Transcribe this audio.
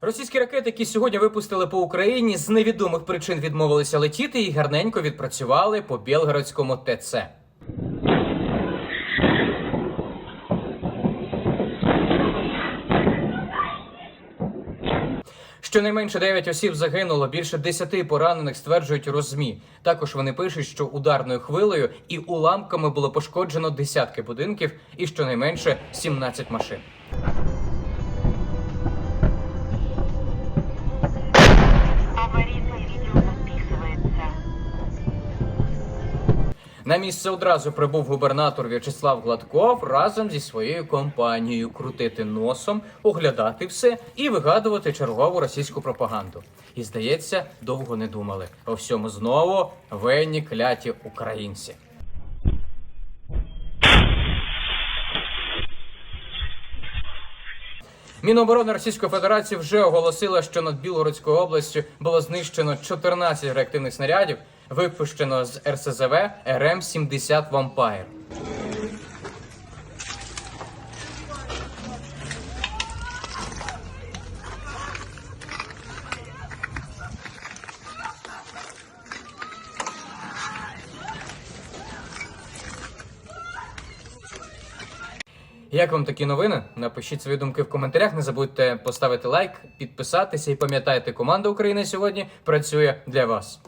Російські ракети, які сьогодні випустили по Україні, з невідомих причин відмовилися летіти і гарненько відпрацювали по Білгородському ТЦ. Щонайменше 9 осіб загинуло, більше 10 поранених стверджують розмі. Також вони пишуть, що ударною хвилею і уламками було пошкоджено десятки будинків і щонайменше 17 машин. На місце одразу прибув губернатор В'ячеслав Гладков разом зі своєю компанією крутити носом, оглядати все і вигадувати чергову російську пропаганду. І здається, довго не думали. У всьому знову винні кляті українці. Міноборони Російської Федерації вже оголосила, що над Білгородською областю було знищено 14 реактивних снарядів, випущено з РСЗВ РМ-70 Вампайр. Як вам такі новини? Напишіть свої думки в коментарях. Не забудьте поставити лайк, підписатися і пам'ятайте, команда України сьогодні працює для вас.